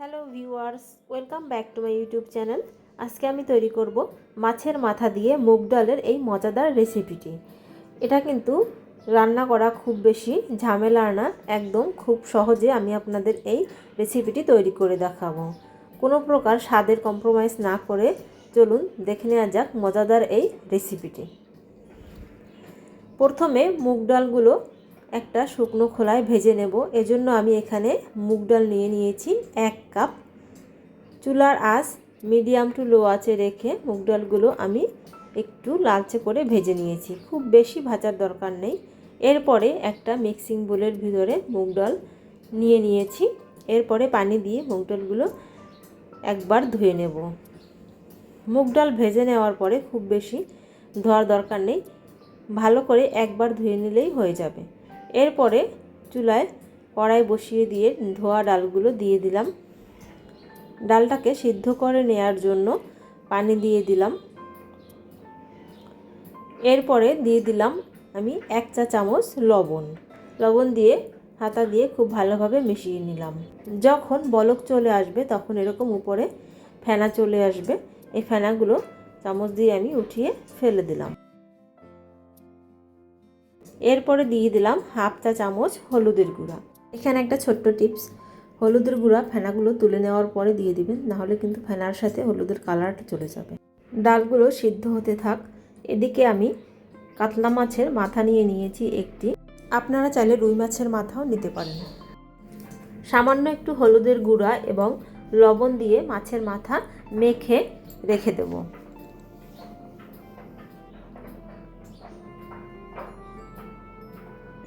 Hello viewers, welcome back to my YouTube channel. আজকে আমি তৈরি করব মাছের মাথা দিয়ে মুগ ডালের এই মজাদার রেসিপিটি। এটা কিন্তু রান্না করা খুব বেশি ঝামেলার না, একদম খুব সহজে আমি আপনাদের এই রেসিপিটি তৈরি করে দেখাবো। কোনো প্রকার স্বাদের কম্প্রোমাইজ না করে চলুন দেখে নেওয়া যাক মজাদার এই রেসিপিটি। প্রথমে মুগ ডালগুলো একটা শুকনো খোলায় ভেজে নেব। এজন্য আমি এখানে মুগ ডাল নিয়ে নিয়েছি এক কাপ। চুলার আঁচ মিডিয়াম টু লো আঁচে রেখে মুগ ডালগুলো আমি একটু লালচে করে ভেজে নিয়েছি। খুব বেশি ভাজার দরকার নেই। এরপরে একটা মিক্সিং বোলের ভিতরে মুগ ডাল নিয়ে নিয়েছি। এরপরে পানি দিয়ে মুগ ডালগুলো একবার ধুয়ে নেব। মুগ ডাল ভেজে নেওয়ার পরে খুব বেশি ধোয়ার দরকার নেই। ভালো করে একবার ধুয়ে নিলেই হয়ে যাবে। এরপরে চুলায় কড়াই বসিয়ে দিয়ে ধোয়া ডালগুলো দিয়ে দিলাম। ডালটাকে সিদ্ধ করে নেয়ার জন্য পানি দিয়ে দিলাম। এরপরে দিয়ে দিলাম আমি এক চা চামচ লবণ। লবণ দিয়ে হাতা দিয়ে খুব ভালোভাবে মিশিয়ে নিলাম। যখন বলক চলে আসবে তখন এরকম উপরে ফেনা চলে আসবে। এই ফেনাগুলো চামচ দিয়ে আমি উঠিয়ে ফেলে দিলাম। এরপরে দিয়ে দিলাম হাফ চা চামচ হলুদের গুঁড়া। এখানে একটা ছোট্ট টিপস, হলুদের গুঁড়া ফেনাগুলো তুলে নেওয়ার পরে দিয়ে দিবেন, নাহলে কিন্তু ফেনার সাথে হলুদের কালারটা চলে যাবে। ডালগুলো সিদ্ধ হতে থাক। এদিকে আমি কাতলা মাছের মাথা নিয়ে নিয়েছি একটি। আপনারা চাইলে রুই মাছের মাথাও নিতে পারেন। সামান্য একটু হলুদের গুঁড়া এবং লবণ দিয়ে মাছের মাথা মেখে রেখে দেবো।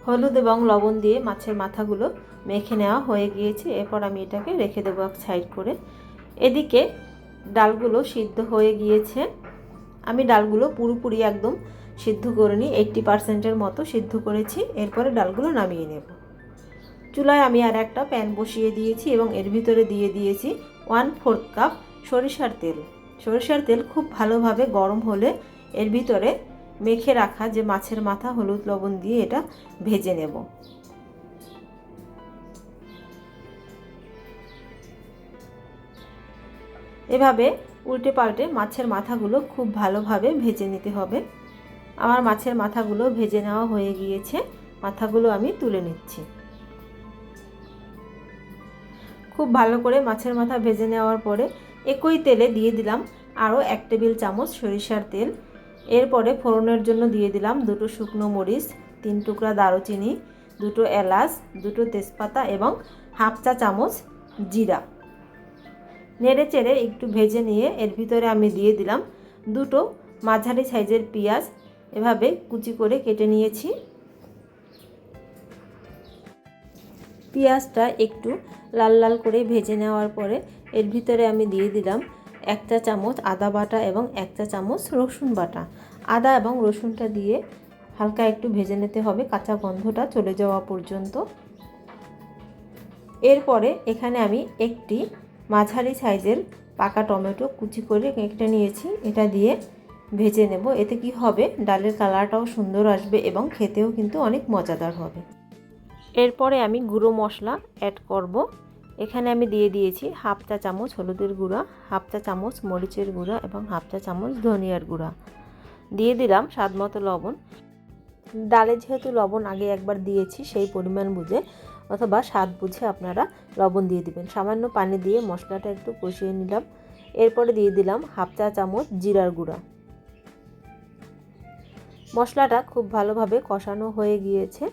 হলুদ এবং লবণ দিয়ে মাছের মাথাগুলো মেখে নেওয়া হয়ে গিয়েছে। এরপর আমি এটাকে রেখে দেবো এক সাইড করে। এদিকে ডালগুলো সিদ্ধ হয়ে গিয়েছে। আমি ডালগুলো পুরোপুরি একদম সিদ্ধ করে নিই এইট্টি পারসেন্টের মতো সিদ্ধ করেছি। এরপরে ডালগুলো নামিয়ে নেব। চুলায় আমি আর একটা প্যান বসিয়ে দিয়েছি এবং এর ভিতরে দিয়ে দিয়েছি ওয়ান ফোর্থ কাপ সরিষার তেল। সরিষার তেল খুব ভালোভাবে গরম হলে এর ভিতরে মেখে রাখা যে মাছের মাথা হলুদ লবণ দিয়ে এটা ভেজে নেব। এভাবে উল্টে পাল্টে মাছের মাথাগুলো খুব ভালোভাবে ভেজে নিতে হবে। আমার মাছের মাথাগুলো ভেজে নেওয়া হয়ে গিয়েছে, মাথাগুলো আমি তুলে নিচ্ছি। খুব ভালো করে মাছের মাথা ভেজে নেওয়ার পরে একই তেলে দিয়ে দিলাম আরও এক টেবিল চামচ সরিষার তেল। এরপরে ফোড়নের জন্য দিয়ে দিলাম দুটো শুকনো মরিচ, তিন টুকরা দারুচিনি, দুটো এলাচ, দুটো তেজপাতা এবং হাফ চা চামচ জিরা। নেড়ে চেড়ে একটু ভেজে নিয়ে এর ভিতরে আমি দিয়ে দিলাম দুটো মাঝারি সাইজের পেঁয়াজ, এভাবে কুচি করে কেটে নিয়েছি। পেঁয়াজটা একটু লাল লাল করে ভেজে নেওয়ার পরে এর ভিতরে আমি দিয়ে দিলাম এক চা চামচ আদা বাটা এবং এক চা চামচ রসুন বাটা। আদা এবং রসুনটা দিয়ে হালকা একটু ভেজে নিতে হবে, কাঁচা গন্ধটা চলে যাওয়া পর্যন্ত। এরপরে এখানে আমি একটি মাঝারি সাইজের পাকা টমেটো কুচি করে কেটে নিয়েছি, এটা দিয়ে ভেজে নেব। এতে কি হবে? ডালের কালারটাও সুন্দর আসবে এবং খেতেও কিন্তু অনেক মজাদার হবে। এরপরে আমি গুঁড়ো মশলা অ্যাড করব। এখানে আমি দিয়ে দিয়েছি হাফ চা চামচ হলুদের গুঁড়া, হাফ চা চামচ মরিচের গুঁড়া এবং হাফ চা চামচ ধনিয়ার গুঁড়া। দিয়ে দিলাম স্বাদ মতো লবণ। ডালে যেহেতু লবণ আগে একবার দিয়েছি, সেই পরিমাণ বুঝে অথবা স্বাদ বুঝে আপনারা লবণ দিয়ে দিবেন। সামান্য পানি দিয়ে মশলাটা একটু কষিয়ে নিলাম। এরপরে দিয়ে দিলাম হাফ চা চামচ জিরার গুঁড়া। মশলাটা খুব ভালোভাবে কষানো হয়ে গিয়েছে।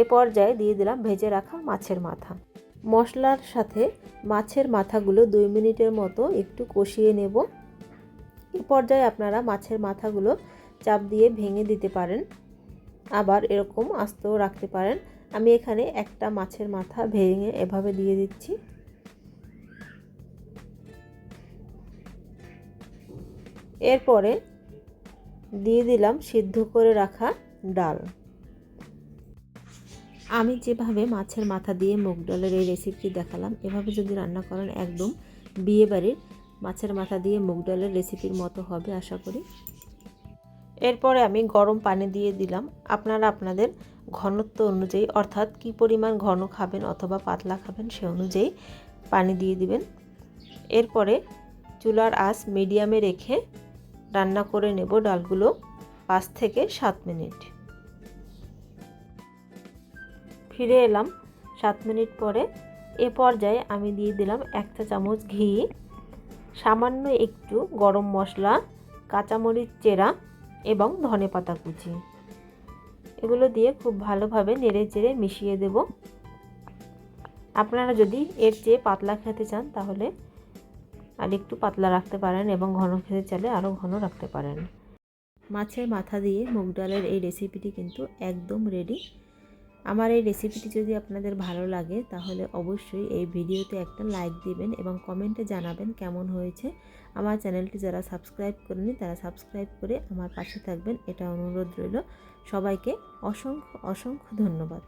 এ পর্যায়ে দিয়ে দিলাম ভেজে রাখা মাছের মাথা। মশলার সাথে মাছের মাথাগুলো দুই মিনিটের মতো একটু কষিয়ে নেব। এ পর্যায়ে আপনারা মাছের মাথাগুলো চাপ দিয়ে ভেঙে দিতে পারেন। আবার এরকম আস্তেও রাখতে পারেন। আমি এখানে একটা মাছের মাথা ভেঙে এভাবে দিয়ে দিচ্ছি। এরপরে দিয়ে দিলাম সিদ্ধ করে রাখা ডাল। আমি যেভাবে মাছের মাথা দিয়ে মুগ ডালের এই রেসিপিটি দেখালাম, এভাবে যদি রান্না করেন একদম বিয়ে বাড়ির মাছের মাথা দিয়ে মুগ ডালের রেসিপির মতো হবে আশা করি। এরপরে আমি গরম পানি দিয়ে দিলাম। আপনারা আপনাদের ঘনত্ব অনুযায়ী, অর্থাৎ কি পরিমাণ ঘন খাবেন অথবা পাতলা খাবেন সে অনুযায়ী পানি দিয়ে দিবেন। এরপরে চুলার আঁচ মিডিয়ামে রেখে রান্না করে নেব ডালগুলো পাঁচ থেকে সাত মিনিট। ফিরে এলাম। সাত মিনিট পরে এ পর্যায়ে আমি দিয়ে দিলাম এক চা চামচ ঘি, সামান্য একটু গরম মশলা, কাঁচামরিচ চেরা এবং ধনে পাতা কুচি। এগুলো দিয়ে খুব ভালোভাবে নেড়ে চেড়ে মিশিয়ে দেব। আপনারা যদি এর চেয়ে পাতলা খেতে চান তাহলে আর একটু পাতলা রাখতে পারেন এবং ঘন খেতে চাইলে আরও ঘন রাখতে পারেন। মাছের মাথা দিয়ে মুগ ডালের এই রেসিপিটি কিন্তু একদম রেডি আমার এই রেসিপিটি যদি আপনাদের ভালো লাগে, তাহলে অবশ্যই এই ভিডিওতে একটা লাইক দিবেন এবং কমেন্টে জানাবেন কেমন হয়েছে। আমার চ্যানেলটি যারা সাবস্ক্রাইব করেনি তারা সাবস্ক্রাইব করে আমার পাশে থাকবেন। এটা অনুরোধ রইল। সবাইকে অসংখ্য অসংখ্য ধন্যবাদ।